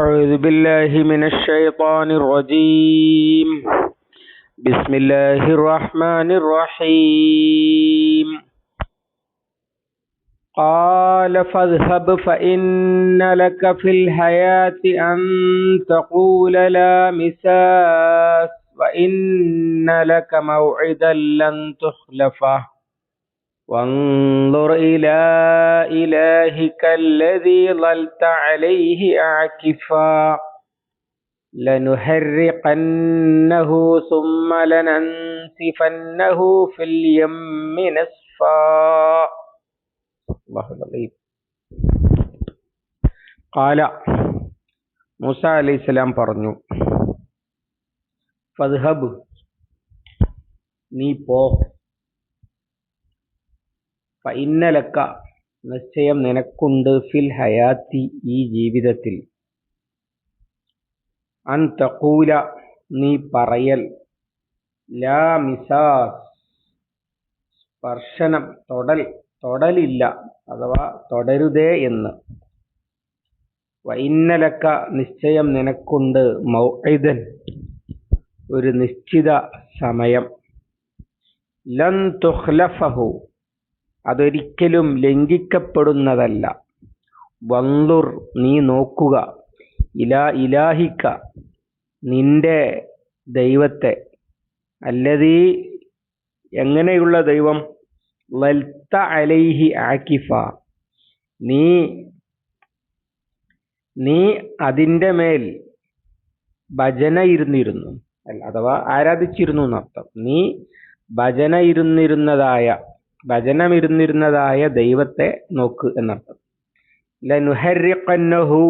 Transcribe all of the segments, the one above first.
أعوذ بالله من الشيطان الرجيم. بسم الله الرحمن الرحيم. قال فاذهب فإن لك في الحياة أن تقول لا مساس وإن لك موعدا لن تخلفه. وانظر إلى إلهك الذي ظلت عليه عاكفا لنحرقنه ثم لننسفنه في اليم نسفا الله العظيم قال മൂസ അലൈഹി സ്വലാം പറഞ്ഞു ഫദ്ഹബ് നീ പോ ഫൈന്നലക്ക നിശ്ചയം നിനക്കുണ്ട് ഫിൽ ഹയാത്തി ഈ ജീവിതത്തിൽ. അൻ തഖൂല നീ പറയൽ. ലാ മിസാസ് സ്പർശനം തൊടൽ തൊടലില്ല അഥവാ തുടരുതേ എന്ന്. വൈന്നലക്ക നിശ്ചയം നിനക്കുണ്ട് മൗഇദൻ ഒരു നിശ്ചിത സമയം. ലൻ തുഖ്ലഫഹു അതൊരിക്കലും ലംഘിക്കപ്പെടുന്നതല്ല. വന്തുർ നീ നോക്കുക. ഇലാ ഇലാഹിക്ക നിന്റെ ദൈവത്തെ. അല്ലതീ എങ്ങനെയുള്ള ദൈവം? വൽത്ത അലൈഹി ആക്കിഫ. നീ നീ അതിന്റെ മേൽ ഭജന ഇരുന്നിരുന്നു അഥവാ ആരാധിച്ചിരുന്നു എന്നർത്ഥം. നീ ഭജന ഇരുന്നിരുന്നതായ ഭജനമിരുന്നിരുന്നതായ ദൈവത്തെ നോക്ക് എന്നർത്ഥം. ലനുഹരിക്കന്നഹു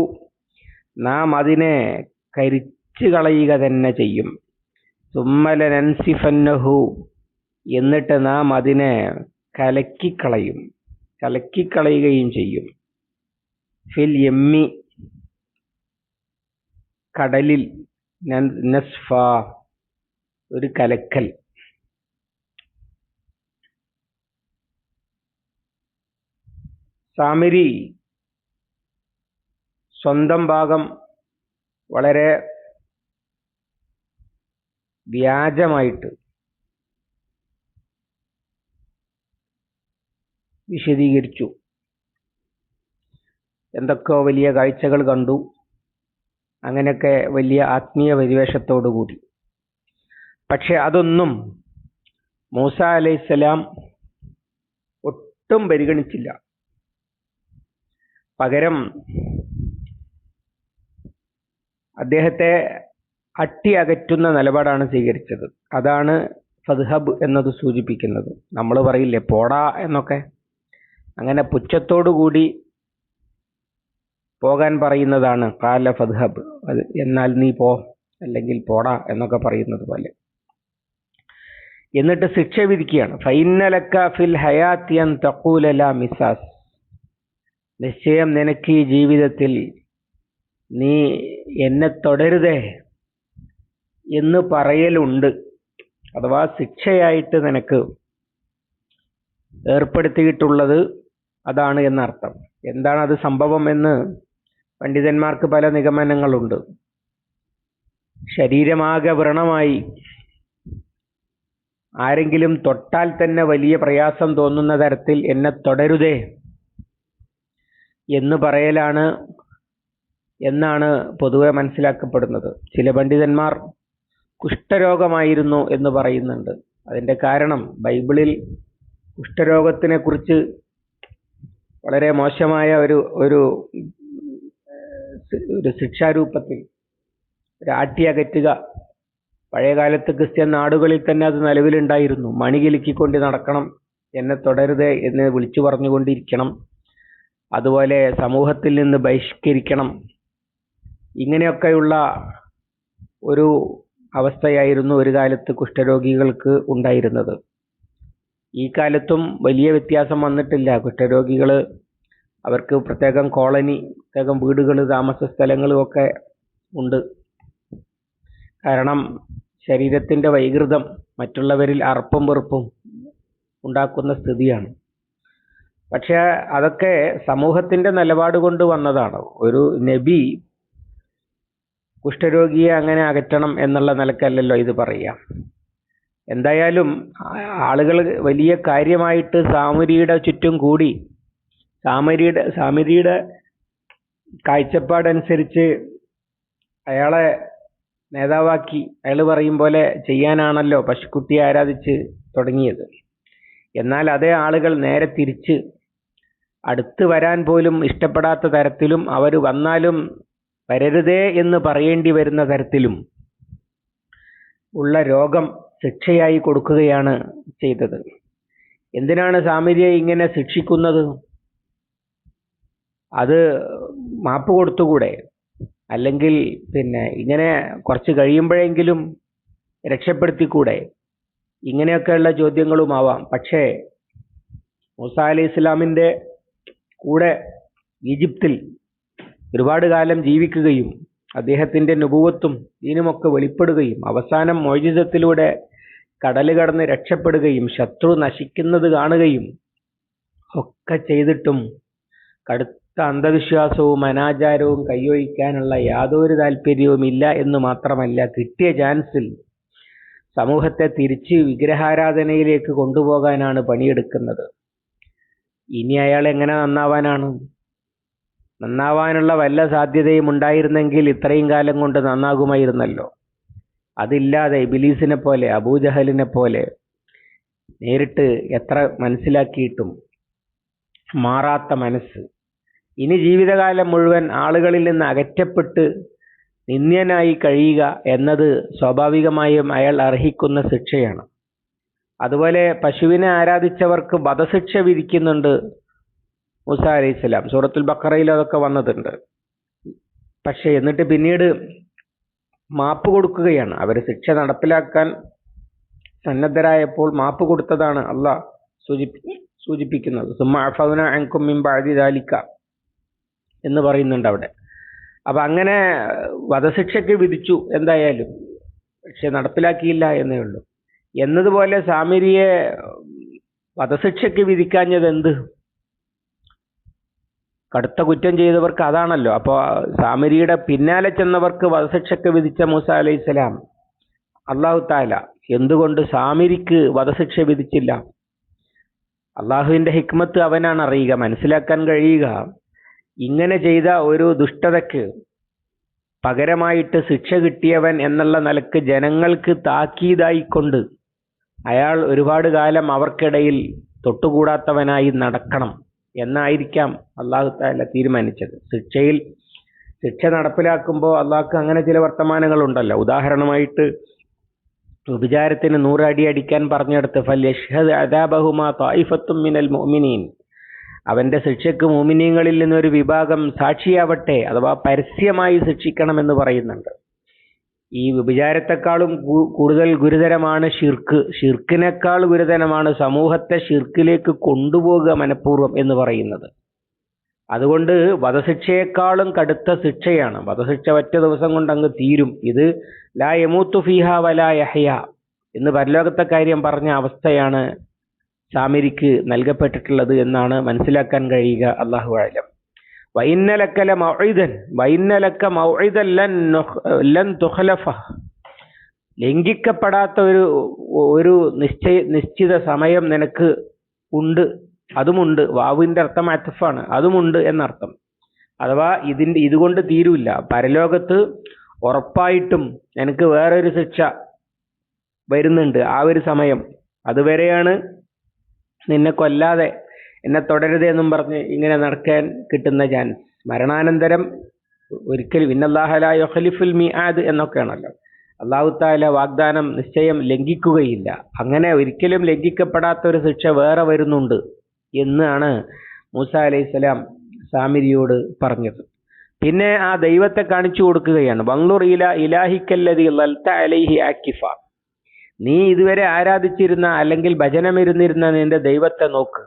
നാം അതിനെ കരിച്ചു കളയുക തന്നെ ചെയ്യും. സുമ്മലനൻസിഫന്നഹു എന്നിട്ട് നാം അതിനെ കലക്കിക്കളയും കലക്കിക്കളയുകയും ചെയ്യും. ഫിൽ എമ്മി കടലിൽ നസ്ഫ ഒരു കലക്കൽ. സാമിരി സ്വന്തം ഭാഗം വളരെ വ്യാജമായിട്ട് വിശദീകരിച്ചു. എന്തൊക്കെയോ വലിയ കാഴ്ചകൾ കണ്ടു. അങ്ങനെയൊക്കെ വലിയ ആത്മീയ പരിവേഷത്തോടു കൂടി. പക്ഷെ അതൊന്നും മൂസ അലൈഹിസ്സലാം ഒട്ടും പരിഗണിച്ചില്ല. അദ്ദേഹത്തെ അട്ടി അകറ്റുന്ന നിലപാടാണ് സ്വീകരിച്ചത്. അതാണ് ഫദ്ഹബ് എന്നത് സൂചിപ്പിക്കുന്നത്. നമ്മൾ പറയില്ലേ പോടാ എന്നൊക്കെ. അങ്ങനെ പുച്ഛത്തോടു കൂടി പോകാൻ പറയുന്നതാണ് കാല ഫദ്ഹബ്. അത് എന്നാൽ നീ പോ അല്ലെങ്കിൽ പോടാ എന്നൊക്കെ പറയുന്നത് പോലെ. എന്നിട്ട് ശിക്ഷ വിധിക്കുകയാണ്. ഫൈനലക്ക ഫിൽ ഹയാത്തിയൻ തക്കൂലല മിസാസ്. നിശ്ചയം നിനക്ക് ഈ ജീവിതത്തിൽ നീ എന്നെ തുടരുതേ എന്ന് പറയലുണ്ട്. അഥവാ ശിക്ഷയായിട്ട് നിനക്ക് ഏർപ്പെടുത്തിയിട്ടുള്ളത് അതാണ് എന്നർത്ഥം. എന്താണ് അത് സംഭവം എന്ന് പണ്ഡിതന്മാർക്ക് പല നിഗമനങ്ങളുണ്ട്. ശരീരമാകെ വ്രണമായി. ആരെങ്കിലും തൊട്ടാൽ തന്നെ വലിയ പ്രയാസം തോന്നുന്ന തരത്തിൽ എന്നെ തുടരുതേ. എന്ന് പറയലാണ് എന്നാണ് പൊതുവെ മനസ്സിലാക്കപ്പെടുന്നത്. ചില പണ്ഡിതന്മാർ കുഷ്ഠരോഗമായിരുന്നു എന്ന് പറയുന്നുണ്ട്. അതിന്റെ കാരണം ബൈബിളിൽ കുഷ്ഠരോഗത്തിനെ കുറിച്ച് വളരെ മോശമായ ഒരു ഒരു ഒരു ശിക്ഷാരൂപത്തിൽ ഒരു ആട്ടിയകറ്റുക പഴയകാലത്ത് ക്രിസ്ത്യൻ നാടുകളിൽ തന്നെ അത് നിലവിലുണ്ടായിരുന്നു. മണി കിലുക്കിക്കൊണ്ട് നടക്കണം എന്നെ തൊടരുതേ എന്ന് വിളിച്ചു പറഞ്ഞുകൊണ്ടിരിക്കണം. അതുപോലെ സമൂഹത്തിൽ നിന്ന് ബഹിഷ്കരിക്കണം. ഇങ്ങനെയൊക്കെയുള്ള ഒരു അവസ്ഥയായിരുന്നു ഒരു കാലത്ത് കുഷ്ഠരോഗികൾക്ക് ഉണ്ടായിരുന്നത്. ഈ കാലത്തും വലിയ വ്യത്യാസം വന്നിട്ടില്ല. കുഷ്ഠരോഗികൾ അവർക്ക് പ്രത്യേകം കോളനി പ്രത്യേകം വീടുകൾ താമസ സ്ഥലങ്ങളും ഒക്കെ ഉണ്ട്. കാരണം ശരീരത്തിന്റെ വൈകൃതം മറ്റുള്ളവരിൽ അറപ്പും വെറുപ്പും ഉണ്ടാക്കുന്ന സ്ഥിതിയാണ്. പക്ഷെ അതൊക്കെ സമൂഹത്തിന്റെ നിലപാട് കൊണ്ട് വന്നതാണ്. ഒരു നബി കുഷ്ഠരോഗിയെ അങ്ങനെ അകറ്റണം എന്നുള്ള നിലക്കല്ലല്ലോ ഇത് പറയാം എന്തായാലും ആളുകൾ വലിയ കാര്യമായിട്ട് സാമരിയുടെ ചുറ്റും കൂടി സാമരിയുടെ സാമരിയുടെ കാഴ്ചപ്പാടനുസരിച്ച് അയാളെ നേതാവാക്കി അയാൾ പറയും പോലെ ചെയ്യാനാണല്ലോ പശുക്കുട്ടിയെ ആരാധിച്ച് തുടങ്ങിയത്. എന്നാൽ അതേ ആളുകൾ നേരെ തിരിച്ച് അടുത്ത് വരാൻ പോലും ഇഷ്ടപ്പെടാത്ത തരത്തിലും അവർ വന്നാലും വരരുതേ എന്ന് പറയേണ്ടി വരുന്ന തരത്തിലും ഉള്ള രോഗം ശിക്ഷയായി കൊടുക്കുകയാണ് ചെയ്തത്. എന്തിനാണ് സാമിരിയെ ഇങ്ങനെ ശിക്ഷിക്കുന്നത്? അത് മാപ്പ് കൊടുത്തുകൂടെ? അല്ലെങ്കിൽ പിന്നെ ഇങ്ങനെ കുറച്ച് കഴിയുമ്പോഴെങ്കിലും രക്ഷപ്പെടുത്തിക്കൂടെ? ഇങ്ങനെയൊക്കെയുള്ള ചോദ്യങ്ങളുമാവാം. പക്ഷേ മൂസ അലി ഇസ്ലാമിന്റെ കൂടെ ഈജിപ്തിൽ ഒരുപാട് കാലം ജീവിക്കുകയും അദ്ദേഹത്തിന്റെ നുപുവത്തും ദീനുമൊക്കെ വെളിപ്പെടുകയും അവസാനം മോചിതത്തിലൂടെ കടൽ കടന്ന് രക്ഷപ്പെടുകയും ശത്രു നശിക്കുന്നത് കാണുകയും ഒക്കെ ചെയ്തിട്ടും കടുത്ത അന്ധവിശ്വാസവും അനാചാരവും കൈയൊഴിക്കാനുള്ള യാതൊരു താല്പര്യവും ഇല്ല എന്ന് മാത്രമല്ല കിട്ടിയ ചാൻസിൽ സമൂഹത്തെ തിരിച്ച് വിഗ്രഹാരാധനയിലേക്ക് കൊണ്ടുപോകാനാണ് പണിയെടുക്കുന്നത്. ഇനി അയാൾ എങ്ങനെ നന്നാവാനാണ്? നന്നാവാനുള്ള വല്ല സാധ്യതയും ഉണ്ടായിരുന്നെങ്കിൽ ഇത്രയും കാലം കൊണ്ട് നന്നാകുമായിരുന്നല്ലോ. അതില്ലാതെ ഇബിലീസിനെ പോലെ അബൂജഹലിനെ പോലെ നേരിട്ട് എത്ര മനസ്സിലാക്കിയിട്ടും മാറാത്ത മനസ്സ്. ഇനി ജീവിതകാലം മുഴുവൻ ആളുകളിൽ നിന്ന് അകറ്റപ്പെട്ട് നിന്ദ്യനായി കഴിയുക എന്നത് സ്വാഭാവികമായും അയാൾ അർഹിക്കുന്ന ശിക്ഷയാണ്. അതുപോലെ പശുവിനെ ആരാധിച്ചവർക്ക് വധശിക്ഷ വിധിക്കുന്നുണ്ട് മൂസ അലൈഹി സ്വലാം. സൂറത്തുൽ ബക്കറയിൽ അതൊക്കെ വന്നിട്ടുണ്ട് പക്ഷെ എന്നിട്ട് പിന്നീട് മാപ്പ് കൊടുക്കുകയാണ്. അവർ ശിക്ഷ നടപ്പിലാക്കാൻ സന്നദ്ധരായപ്പോൾ മാപ്പ് കൊടുത്തതാണ് അള്ളാഹ് സൂചിപ്പി സൂചിപ്പിക്കുന്നത്. സുമ്മ അഫൗന അൻകും മിൻ ബഅദി ദാലിക എന്ന് പറയുന്നുണ്ട് അവിടെ. അപ്പൊ അങ്ങനെ വധശിക്ഷയ്ക്ക് വിധിച്ചു എന്തായാലും. പക്ഷെ നടപ്പിലാക്കിയില്ല എന്നേ ഉള്ളൂ. എന്നതുപോലെ സാമിരിയെ വധശിക്ഷയ്ക്ക് വിധിക്കാഞ്ഞത് എന്ത്? കടുത്ത കുറ്റം ചെയ്തവർക്ക് അതാണല്ലോ. അപ്പോൾ സാമരിയുടെ പിന്നാലെ ചെന്നവർക്ക് വധശിക്ഷയ്ക്ക് വിധിച്ച മൂസ അലൈഹി സ്വലാം. അള്ളാഹു താല എന്തുകൊണ്ട് സാമിരിക്ക് വധശിക്ഷ വിധിച്ചില്ല? അള്ളാഹുവിന്റെ ഹിക്മത്ത് അവനാണ് അറിയുക മനസ്സിലാക്കാൻ കഴിയുക. ഇങ്ങനെ ചെയ്ത ഒരു ദുഷ്ടതയ്ക്ക് പകരമായിട്ട് ശിക്ഷ കിട്ടിയവൻ എന്നുള്ള നിലയ്ക്ക് ജനങ്ങൾക്ക് താക്കീതായിക്കൊണ്ട് അയാൾ ഒരുപാട് കാലം അവർക്കിടയിൽ തൊട്ടുകൂടാത്തവനായി നടക്കണം എന്നായിരിക്കാം അള്ളാഹു താല തീരുമാനിച്ചത്. ശിക്ഷയിൽ ശിക്ഷ നടപ്പിലാക്കുമ്പോൾ അള്ളാഹ്ക്ക് അങ്ങനെ ചില വർത്തമാനങ്ങളുണ്ടല്ലോ. ഉദാഹരണമായിട്ട് വിചാരത്തിന് നൂറടി അടിക്കാൻ പറഞ്ഞെടുത്ത് ഫല്യഷ്ഹദ് അദാബഹുമാ തായിഫത്തും മിനൽ മുഅ്മിനീൻ. അവന്റെ ശിക്ഷയ്ക്ക് മോമിനിയങ്ങളിൽ നിന്നൊരു വിഭാഗം സാക്ഷിയാവട്ടെ അഥവാ പരസ്യമായി ശിക്ഷിക്കണമെന്ന് പറയുന്നുണ്ട്. ഈ വിഭിചാരത്തെക്കാളും കൂടുതൽ ഗുരുതരമാണ് ഷിർക്ക് ഷിർക്കിനേക്കാൾ ഗുരുതരമാണ് സമൂഹത്തെ ഷിർക്കിലേക്ക് കൊണ്ടുപോകുക മനഃപൂർവം എന്ന് പറയുന്നത്. അതുകൊണ്ട് വധശിക്ഷയെക്കാളും കടുത്ത ശിക്ഷയാണ്. വധശിക്ഷ ഒറ്റ ദിവസം കൊണ്ട് അങ്ങ് തീരും. ഇത് ലാ യമൂത്തു ഫീഹ വലാ യഹ്യ എന്ന് പരലോകത്തെ കാര്യം പറഞ്ഞ അവസ്ഥയാണ് സാമിരിക്ക് നൽകപ്പെട്ടിട്ടുള്ളത് എന്നാണ് മനസ്സിലാക്കാൻ കഴിയുക. അള്ളാഹു ആലം വൈന്നലക്കല മൗഇദൻ വൈന്നലക്ക മൗഇദൻ ലൻ ലൻ ലംഘിക്കപ്പെടാത്ത ഒരു ഒരു നിശ്ചയ നിശ്ചിത സമയം നിനക്ക് ഉണ്ട്. അതുമുണ്ട്. വാവിന്റെ അർത്ഥം അത്തഫാണ് അതുമുണ്ട് എന്നർത്ഥം. അഥവാ ഇതിന്റെ ഇതുകൊണ്ട് തീരൂല്ല പരലോകത്ത് ഉറപ്പായിട്ടും എനിക്ക് വേറൊരു ശിക്ഷ വരുന്നുണ്ട് ആ ഒരു സമയം. അതുവരെയാണ് നിന്നെ കൊല്ലാതെ എന്നെ തുടരുത് എന്നും പറഞ്ഞ് ഇങ്ങനെ നടക്കാൻ കിട്ടുന്ന ചാൻസ് മരണാനന്തരം ഒരിക്കലും ഇന്നല്ലാഹല ഖലിഫുൽ മിആദ് എന്നൊക്കെയാണല്ലോ. അള്ളാഹു താല വാഗ്ദാനം നിശ്ചയം ലംഘിക്കുകയില്ല. അങ്ങനെ ഒരിക്കലും ലംഘിക്കപ്പെടാത്ത ഒരു ശിക്ഷ വേറെ വരുന്നുണ്ട് എന്നാണ് മൂസ അലൈഹി സ്വലാം സാമിരിയോട് പറഞ്ഞത്. പിന്നെ ആ ദൈവത്തെ കാണിച്ചു കൊടുക്കുകയാണ്. ബംഗ്ലൂർ ഇല ഇലാഹിക്കല്ലതി അലൈഹി ആക്കിഫ. നീ ഇതുവരെ ആരാധിച്ചിരുന്ന അല്ലെങ്കിൽ ഭജനമിരുന്നിരുന്ന നിന്റെ ദൈവത്തെ നോക്ക്.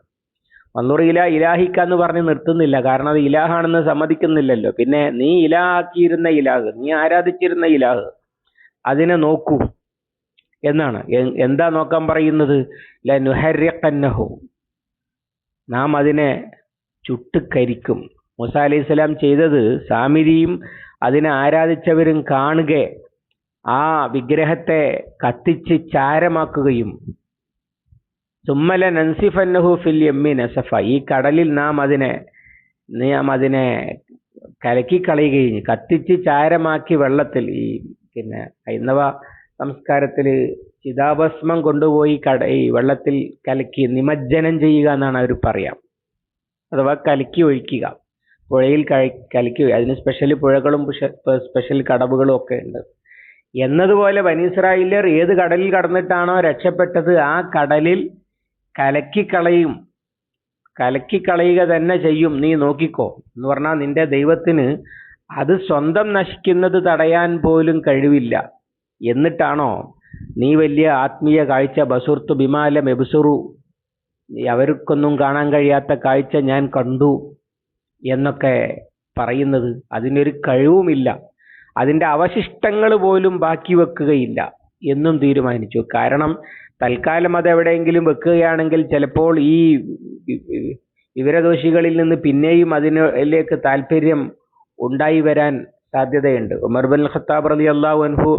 വന്നൂർ ഇല ഇലാഹിക്ക എന്ന് പറഞ്ഞ് നിർത്തുന്നില്ല. കാരണം അത് ഇലാഹാണെന്ന് സമ്മതിക്കുന്നില്ലല്ലോ. പിന്നെ നീ ഇലാഹാക്കിയിരുന്ന ഇലാഹ് നീ ആരാധിച്ചിരുന്ന ഇലാഹ് അതിനെ നോക്കൂ എന്നാണ്. എന്താ നോക്കാൻ പറയുന്നത്? ലനുഹര്യക്കന്നഹു നാം അതിനെ ചുട്ടുകരിക്കും മൂസ അലി സ്വലാം ചെയ്തത് സാമിരിയും അതിനെ ആരാധിച്ചവരും കാണുക ആ വിഗ്രഹത്തെ കത്തിച്ച് ചാരമാക്കുകയും സുമ്മല നൻസിഫന്നഹു ഫിൽ യമ്മി നസഫ. ഈ കടലിൽ നാം അതിനെ നാം അതിനെ കലക്കിക്കളയുകയും കത്തിച്ച് ചാരമാക്കി വെള്ളത്തിൽ ഈ പിന്നെ ഹൈന്ദവ സംസ്കാരത്തിൽ ചിതാഭസ്മം കൊണ്ടുപോയി കട ഈ വെള്ളത്തിൽ കലക്കി നിമജ്ജനം ചെയ്യുക എന്നാണ് അവർ പറയാം. അഥവാ കലക്കി ഒഴിക്കുക. പുഴയിൽ കലക്കി അതിന് സ്പെഷ്യൽ പുഴകളും സ്പെഷ്യൽ കടവുകളും ഒക്കെ ഉണ്ട്. എന്നതുപോലെ ബനീസ്രായിലർ ഏത് കടലിൽ കടന്നിട്ടാണോ രക്ഷപ്പെട്ടത്? ആ കടലിൽ കലക്കിക്കളയും. കലക്കിക്കളയുക തന്നെ ചെയ്യും. നീ നോക്കിക്കോ. എന്ന് പറഞ്ഞാൽ നിന്റെ ദൈവത്തിന് അത് സ്വന്തം നശിക്കുന്നത് തടയാൻ പോലും കഴിവില്ല. എന്നിട്ടാണോ നീ വലിയ ആത്മീയ കാഴ്ച? ബസുർത്തു ബിമാല മെബുസുറു. അവർക്കൊന്നും കാണാൻ കഴിയാത്ത കാഴ്ച ഞാൻ കണ്ടു എന്നൊക്കെ പറയുന്നത്. അതിനൊരു കഴിവുമില്ല. അതിന്റെ അവശിഷ്ടങ്ങൾ പോലും ബാക്കി വെക്കുകയില്ല എന്നും തീരുമാനിച്ചു. കാരണം തൽക്കാലം അത് എവിടെയെങ്കിലും വെക്കുകയാണെങ്കിൽ ചിലപ്പോൾ ഈ വിവരദോഷികളിൽ നിന്ന് പിന്നെയും അതിനിലേക്ക് താല്പര്യം ഉണ്ടായി വരാൻ സാധ്യതയുണ്ട്. ഉമർ ബിൻ ഖത്താബ് റലി അള്ളാഹു അൻഹു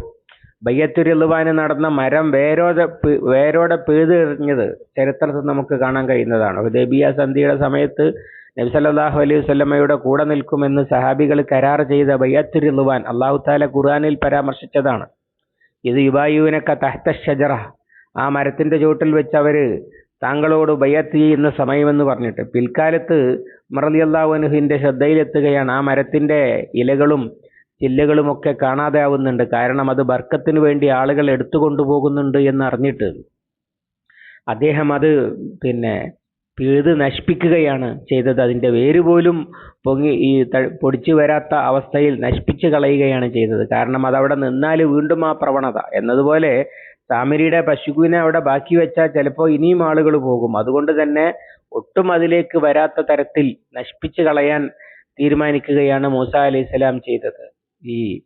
ബയ്യത്തുരുവാന് നടന്ന മരം വേരോടെ വേരോടെ വേരോടെ പിഴുതെറിഞ്ഞത് ചരിത്രത്തിൽ നമുക്ക് കാണാൻ കഴിയുന്നതാണ്. ഹുദൈബിയ സന്ധിയുടെ സമയത്ത് നബി സല്ലല്ലാഹു അലൈഹി വസല്ലമയുടെ കൂടെ നിൽക്കുമെന്ന് സഹാബികൾ കരാർ ചെയ്ത ബയ്യത്തുരുവാൻ അള്ളാഹു താല ഖുർആനിൽ പരാമർശിച്ചതാണ്. ഇത് യുബായുവിനൊക്കെ തഹ്ത ഷജറ ആ മരത്തിന്റെ ചുവട്ടിൽ വെച്ച് അവർ താങ്കളോട് ബയ്യത്ത് ചെയ്യുന്ന സമയമെന്ന് പറഞ്ഞിട്ട്. പിൽക്കാലത്ത് മറലി അള്ളാഹുനുഹിന്റെ ശ്രദ്ധയിലെത്തുകയാണ്. ആ മരത്തിന്റെ ഇലകളും ചില്ലകളും ഒക്കെ കാണാതെ ആവുന്നുണ്ട്. കാരണം അത് ബർക്കത്തിന് വേണ്ടി ആളുകൾ എടുത്തു കൊണ്ടുപോകുന്നുണ്ട് എന്ന് അറിഞ്ഞിട്ട്. അദ്ദേഹം അത് പിന്നെ പിഴുത് നശിപ്പിക്കുകയാണ് ചെയ്തത്. അതിന്റെ വേര് പോലും പൊങ്ങി ഈ പൊടിച്ചു വരാത്ത അവസ്ഥയിൽ നശിപ്പിച്ച് കളയുകയാണ് ചെയ്തത്. കാരണം അതവിടെ നിന്നാൽ വീണ്ടും ആ പ്രവണത. എന്നതുപോലെ സാമരിയുടെ പശുവിനെ അവിടെ ബാക്കി വെച്ചാൽ ചിലപ്പോൾ ഇനിയും ആളുകൾ പോകും. അതുകൊണ്ട് തന്നെ ഒട്ടും അതിലേക്ക് വരാത്ത തരത്തിൽ നശിപ്പിച്ച് കളയാൻ തീരുമാനിക്കുകയാണ് മൂസ അലൈഹി സ്വലാം ചെയ്തത്. ഈ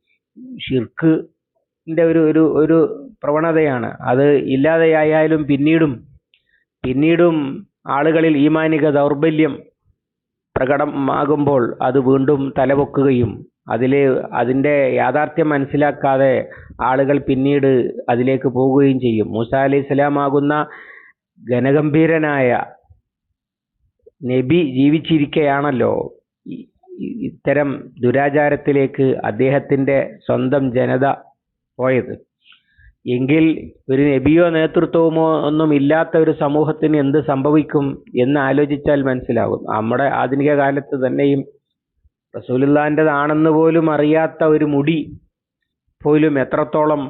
ഷിർക്കിന്റെ ഒരു ഒരു ഒരു പ്രവണതയാണ്. അത് ഇല്ലാതെയായാലും പിന്നീടും പിന്നീടും ആളുകളിൽ ഈമാനിക ദൗർബല്യം പ്രകടമാകുമ്പോൾ അത് വീണ്ടും തലപൊക്കുകയും അതിൽ അതിന്റെ യാഥാർത്ഥ്യം മനസ്സിലാക്കാതെ ആളുകൾ പിന്നീട് അതിലേക്ക് പോവുകയും ചെയ്യും. മൂസ അലി ഇസ്ലാമാകുന്ന ഘനഗംഭീരനായ നബി ജീവിച്ചിരിക്കെയാണല്ലോ. ഇത്തരം ദുരാചാരത്തിലേക്ക് അദ്ദേഹത്തിന്റെ സ്വന്തം ജനത പോയത്. എങ്കിൽ ഒരു നബിയോ നേതൃത്വമോ ഒന്നും ഇല്ലാത്ത ഒരു സമൂഹത്തിന് എന്ത് സംഭവിക്കും എന്ന് ആലോചിച്ചാൽ മനസ്സിലാകും. നമ്മുടെ ആധുനിക കാലത്ത് തന്നെയും റസൂലുള്ളാന്റെതാണെന്ന് പോലും അറിയാത്ത ഒരു മുടി പോലും എത്രത്തോളം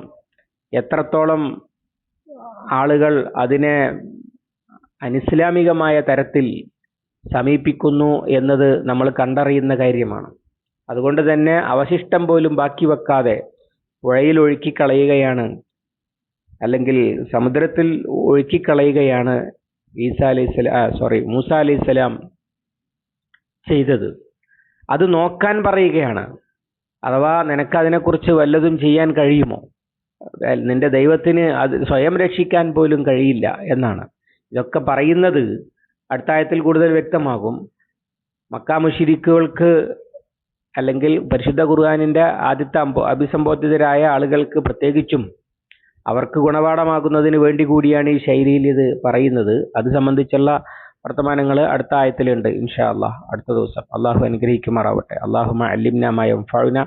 എത്രത്തോളം ആളുകൾ അതിനെ അനിസ്ലാമികമായ തരത്തിൽ സമീപിക്കുന്നു എന്നത് നമ്മൾ കണ്ടറിയുന്ന കാര്യമാണ്. അതുകൊണ്ട് തന്നെ അവശിഷ്ടം പോലും ബാക്കി വെക്കാതെ പുഴയിൽ ഒഴുക്കിക്കളയുകയാണ് അല്ലെങ്കിൽ സമുദ്രത്തിൽ ഒഴുക്കിക്കളയുകയാണ് ഈസ അലൈഹി സോറി മൂസ അലൈഹി സ്വലാം ചെയ്തത്. അത് നോക്കാൻ പറയുകയാണ്. അഥവാ നിനക്ക് അതിനെക്കുറിച്ച് വല്ലതും ചെയ്യാൻ കഴിയുമോ? നിന്റെ ദൈവത്തിന് അത് സ്വയം രക്ഷിക്കാൻ പോലും കഴിയില്ല എന്നാണ്. ഇതൊക്കെ പറയുന്നത് അടുത്തായത്തിൽ കൂടുതൽ വ്യക്തമാകും. മക്കാമുഷിരിക്കുകൾക്ക് അല്ലെങ്കിൽ പരിശുദ്ധ ഖുർആാനിന്റെ ആദ്യത്തെ അഭിസംബോധിതരായ ആളുകൾക്ക് പ്രത്യേകിച്ചും അവർക്ക് ഗുണപാഠമാകുന്നതിന് വേണ്ടി കൂടിയാണ് ഈ ശൈലിയിൽ ഇത് പറയുന്നത് അത് സംബന്ധിച്ചുള്ള വർത്തമാനങ്ങൾ അടുത്ത ആയത്തിലുണ്ട് ഇൻഷാ അള്ളാഹ് അടുത്ത ദിവസം അള്ളാഹു അനുഗ്രഹിക്കുമാറാവട്ടെ അള്ളാഹുമ അല്ലിംന മയം ഫഴുന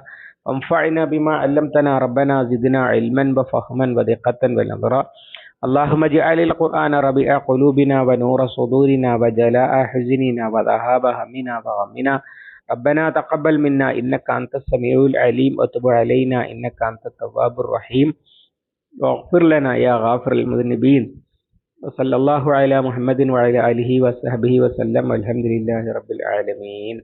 وانفعنا بما علمتنا ربنا زدنا علما وفهما ودقة ونظرا اللهم اجعل القرآن ربيع قلوبنا ونور صدورنا وجلاء حزننا وذهاب همنا وغمنا ربنا تقبل منا إنك أنت السميع العليم وتب علينا إنك أنت التواب الرحيم واغفر لنا يا غافر المذنبين وصلى الله على محمد وعلى آله وصحبه وسلم والحمد لله رب العالمين